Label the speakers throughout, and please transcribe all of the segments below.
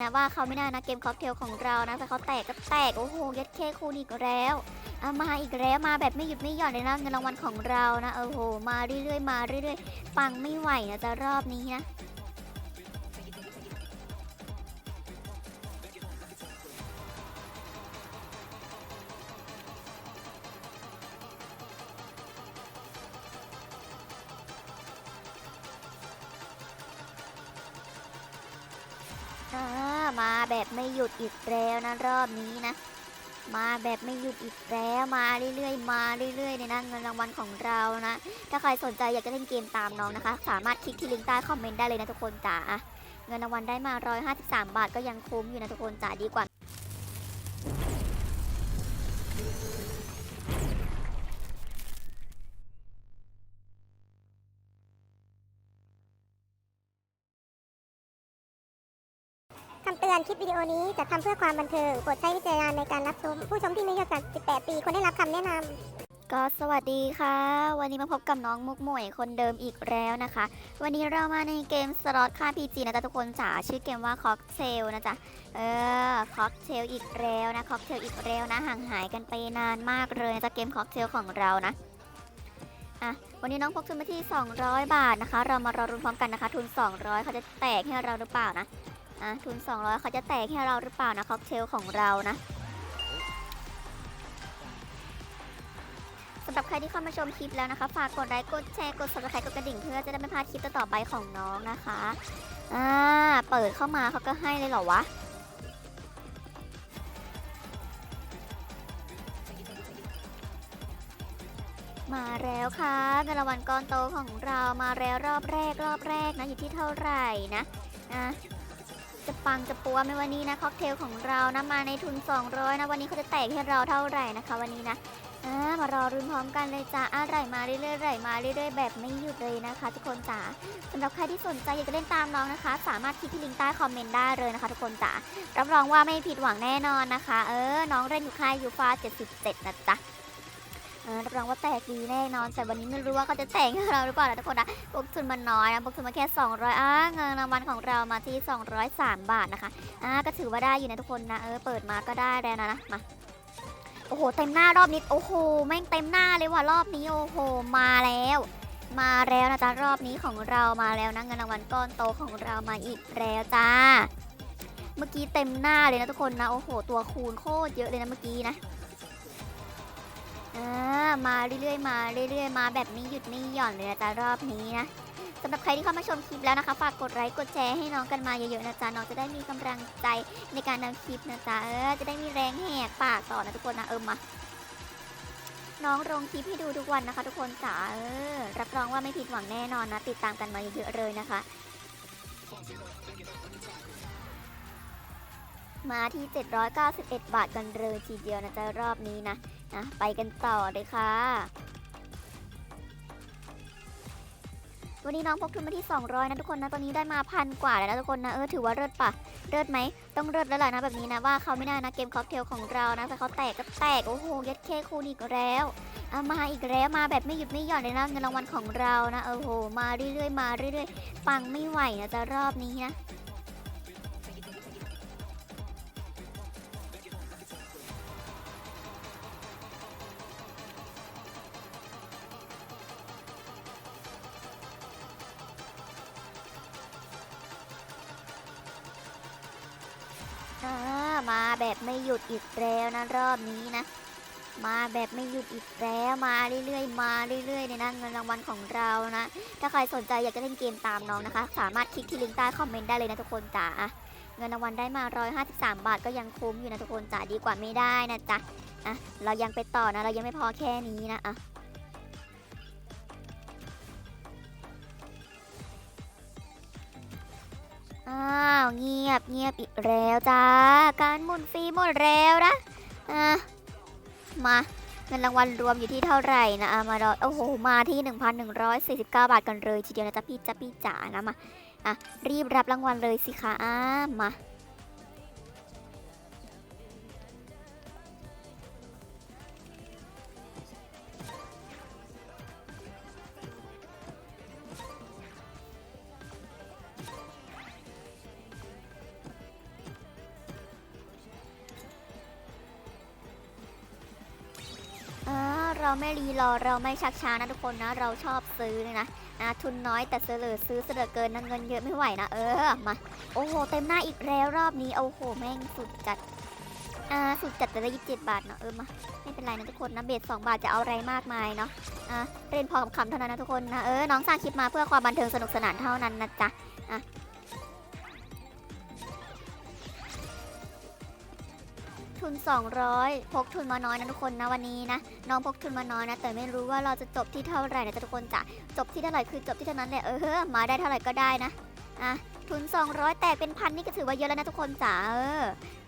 Speaker 1: นะว่าเขาไม่น่านะเกมค็อกเทลของเรานะแต่เขาแตกก็แตกโอ้โหยัดเคคูณอีกแล้วเอามาอีกแล้วมาแบบไม่หยุดไม่หย่อนเลยนะเงินรางวัลของเรานะโอ้โหมาเรื่อยๆมาเรื่อยๆปังไม่ไหวนะจะรอบนี้นะอ่า มาแบบไม่หยุดอีกแล้วนะรอบนี้นะ มาแบบไม่หยุดอีกแล้วมาเรื่อยๆ มาเรื่อยๆในนั้นเงินรางวัลของเรานะ ถ้าใครสนใจอยากจะเล่นเกมตามน้องนะคะ สามารถคลิกที่ลิงก์ใต้คอมเมนต์ได้เลยนะทุกคนจ๋าเงินรางวัลได้มา 153 บาทก็ยังคุ้มอยู่นะทุกคนจ๋าดีกว่า
Speaker 2: คำเตือนคลิปวิดีโอนี้จะทำเพื่อความบันเทิงโปรดใช้วิจารณญาณในการรับชม ผู้ชมที่มีอายุต่ำ18 ปีควรได้รับคำแนะนำ
Speaker 1: ก็สวัสดีค่ะ วันนี้มาพบกับน้องมุกหมวยคนเดิมอีกแล้วนะคะ วันนี้เรามาในเกมสล็อตค่า PG นะจ๊ะทุกคนจ๋าชื่อเกมว่าค็อกเทลนะจ๊ะเออค็อกเทลอีกแล้วนะค็อกเทลอีกแล้วนะห่างหายกันไปนานมากเลยนะจ๊ะเกมค็อกเทลของเรานะอะวันนี้น้องพกทุนมาที่ 200 บาทนะคะ เรามารอรุนพร้อมกันนะคะ ทุน 200เขาจะแตกให้เราหรือเปล่านะ อะทุน 200 เขาจะแตกให้เราหรือเปล่านะค็อกเทลของเรานะสำหรับใครที่เข้ามาชมคลิปแล้วนะคะ ฝากกดไลค์กดแชร์กด subscribe กดกระดิ่งเพื่อจะได้ไม่พลาดคลิปต่อๆไปของน้องนะคะอ่าเปิดเข้ามาเขาก็ให้เลยเหรอวะมาแล้วค่ะเงินรางวัลก้อนโตของเรามาแล้วรอบแรกรอบแรกนะอยู่ที่เท่าไหร่นะอะจะ ปังจะปัวไหมวันนี้นะค็อกเทลของเรานะมาในทุน 200 นะวันนี้เขาจะแตกให้เราเท่าไหร่นะคะ วันนี้นะมารอรุนพร้อมกันเลยจ้าอะไรมาเรื่อยๆไหลมาเรื่อยๆ แบบไม่หยุดเลยนะคะ ทุกคนจ๋าสำหรับใครที่สนใจอยากจะเล่นตามน้องนะคะ สามารถคลิกที่ลิงก์ใต้คอมเมนต์ได้เลยนะคะ ทุกคนจ๋ารับรองว่าไม่ผิดหวังแน่นอนนะคะ เออ น้องเล่นอยู่ค่ายยูฟา77นะจ๊ะ รับรองว่าแตกดีแน่นอน แต่วันนี้ไม่รู้ว่าเขาจะแตกให้เราหรือเปล่านะทุกคนนะพวกทุนมันน้อยนะพวกทุนมาแค่ 200อ่าเงินรางวัลของเรามาที่ 203 บาทนะคะอ่าก็ถือว่าได้อยู่นะทุกคนนะเออเปิดมาก็ได้แล้วนะนะมาโอ้โหเต็มหน้ารอบนี้โอ้โหแม่งเต็มหน้าเลยว่ะรอบนี้โอ้โหมาแล้ว มาแล้วนะจ๊ะรอบนี้ของเรามาแล้วนะเงินรางวัลก้อนโตของเรามาอีกแล้วจ้า เมื่อกี้เต็มหน้าเลยนะทุกคนนะโอ้โห ตัวคูณโคตรเยอะเลยนะเมื่อกี้นะ อ่ามาเรื่อยๆมาเรื่อยๆมาแบบนี้หยุดไม่หย่อนเลยนะจ๊ะรอบนี้นะสำหรับใครที่เข้ามาชมคลิปแล้วนะคะ ฝากกดไลค์กดแชร์ให้น้องกันมาเยอะๆนะจ๊ะน้องจะได้มีกำลังใจในการทำคลิปนะจ๊ะเออจะได้มีแรงแหกปากต่อนะทุกคนนะเออมาน้องลงคลิปให้ดูทุกวันนะคะ ทุกคนจ๋าเออรับรองว่าไม่ผิดหวังแน่นอนนะ ติดตามกันมาเยอะๆเลยนะคะ มาที่ 791 บาทกันเลยทีเดียวนะจ๊ะรอบนี้นะนะไปกันต่อเลยค่ะ วันนี้น้องพกทุนมาที่ 200 นะทุกคนนะ ตอนนี้ได้มาพันกว่าแล้วนะทุกคนนะ เออถือว่าเลิศปะเลิศไหม ต้องเลิศแล้วล่ะนะแบบนี้นะว่าเขาไม่น่านะเกมค็อกเทลของเรานะแต่เขาแตกก็แตก โอ้โหยัดเคคูณอีกแล้วอามาอีกแล้วมาแบบไม่หยุดไม่หย่อนเลยนะเงินรางวัลของเรานะโอ้โห มาเรื่อยๆมาเรื่อยๆ ปังไม่ไหวนะจะรอบนี้นะ มาแบบไม่หยุดอีกแล้วนะรอบนี้นะ มาแบบไม่หยุดอีกแล้วมาเรื่อยๆ มาเรื่อยๆเนี่ยนเงินรางวัลของเรานะ ถ้าใครสนใจอยากจะเล่นเกมตามน้องนะคะ สามารถคลิกที่ลิงก์ใต้คอมเมนต์ได้เลยนะทุกคนจ๋าเงินรางวัลได้มา 153 บาทก็ยังคุ้มอยู่นะทุกคนจ๋าดีกว่าไม่ได้นะจ๊ะอะเรายังไปต่อนะเรายังไม่พอแค่นี้นะอะ อ้าวเงียบเงียบอีกแล้วจ้า การหมุนฟรีหมดแล้วนะอะมาเงินรางวัลรวมอยู่ที่เท่าไหร่นะอะมาดอโอ้โห มาที่ 1,149 บาทกันเลยทีเดียวนะจ๊ะพี่จ๊ะพี่จ๋านะมา อะ รีบรับรางวัลเลยสิคะอ่ามา เราไม่รีรอเราไม่ชักช้านะทุกคนนะ เราชอบซื้อเลยนะนะทุนน้อยแต่เสลือซื้อเสือเกินนะเงินเยอะไม่ไหวนะเออมาโอ้โหเต็มหน้าอีกแล้วรอบนี้โอ้โหแม่งสุดจัดอ่าสุดจัดแต่ละยี่สิบเจ็ดบาทเนาะเออมาไม่เป็นไรนะทุกคนนะเบสสองบาทจะเอาอะไรมากมายเนาะอะเล่นพอคำเท่านั้นนะทุกคนนะเออน้องสร้างคลิปมาเพื่อความบันเทิงสนุกสนานเท่านั้นนะจ๊ะอะ ทุน 200 พกทุนมาน้อยนะทุกคนนะวันนี้นะน้องพกทุนมาน้อยนะ แต่ไม่รู้ว่าเราจะจบที่เท่าไหร่นะทุกคนจ้ะจบที่เท่าไหร่คือจบที่เท่านั้นแหละเออมาได้เท่าไหร่ก็ได้นะอะทุน 200 แตกเป็นพันนี่ก็ถือว่าเยอะแล้วนะทุกคนจ้ะเออ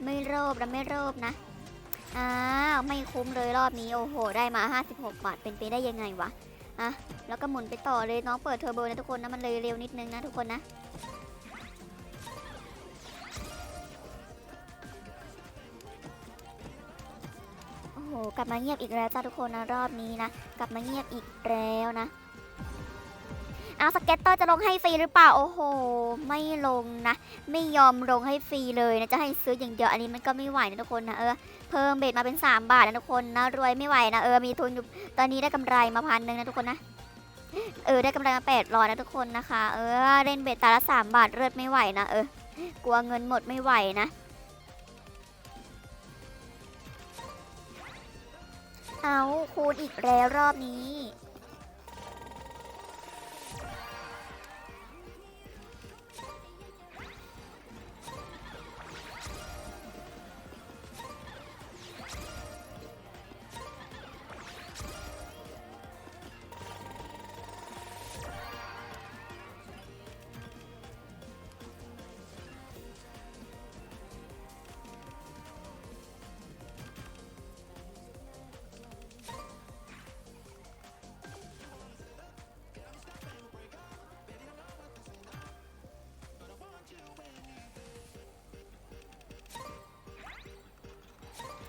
Speaker 1: ไม่โลภนะไม่โลภนะอ้าวไม่คุ้มเลยรอบนี้โอ้โห ได้มา 56 บาทเป็นไปได้ยังไงวะอะแล้วก็หมุนไปต่อเลยน้องเปิดเทอร์โบนะทุกคนนะมันเลยเร็วนิดนึงนะทุกคนนะ กลับมาเงียบอีกแล้วจ้าทุกคนนะรอบนี้นะ กลับมาเงียบอีกแล้วนะเอาสเก็ตเตอร์จะลงให้ฟรีหรือเปล่าโอ้โห ไม่ลงนะ ไม่ยอมลงให้ฟรีเลยนะจะให้ซื้ออย่างเดียวอันนี้มันก็ไม่ไหวนะทุกคนนะเออเพิ่มเบ็ดมาเป็น 3 บาทนะทุกคนนะรวยไม่ไหวนะเออมีทุนอยู่ตอนนี้ได้กำไรมาพันหนึ่งนะทุกคนนะเออได้กำไรมาแปดร้อยนะทุกคนนะคะ เออเล่นเบ็ดตาละสามบาทเลือดไม่ไหวนะเออกลัวเงินหมดไม่ไหวนะ เอาคูณอีกแล้วรอบนี้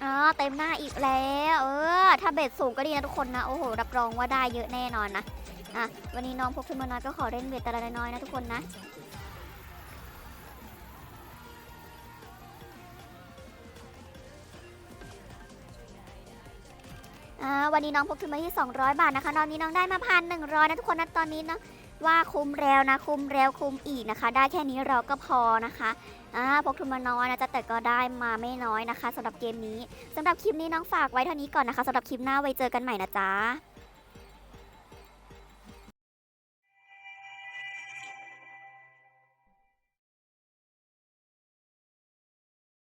Speaker 1: อ๋อเต็มหน้าอีกแล้ว เออ ถ้าเบ็ดสูงก็ดีนะทุกคนนะ โอ้โห รับรองว่าได้เยอะแน่นอนนะ อะ วันนี้น้องพกทุนมาน้อยก็ขอเล่นเบ็ดแต่ละน้อยนะทุกคนนะอ่าวันนี้น้องพกทุนมาที่ 200 บาทนะคะ ตอนนี้น้องได้มาพันหนึ่งร้อยนะทุกคนนะ ตอนนี้นะ ว่าคุ้มแล้วนะ คุ้มแล้วคุ้มอีกนะคะ ได้แค่นี้เราก็พอนะคะอ่าพกทุนมาน้อยนะจ๊ะแต่ก็ได้มาไม่น้อยนะคะสำหรับเกมนี้สำหรับคลิปนี้น้องฝากไว้เท่านี้ก่อนนะคะสำหรับคลิปหน้าไว้เจอกันใหม่นะจ๊ะ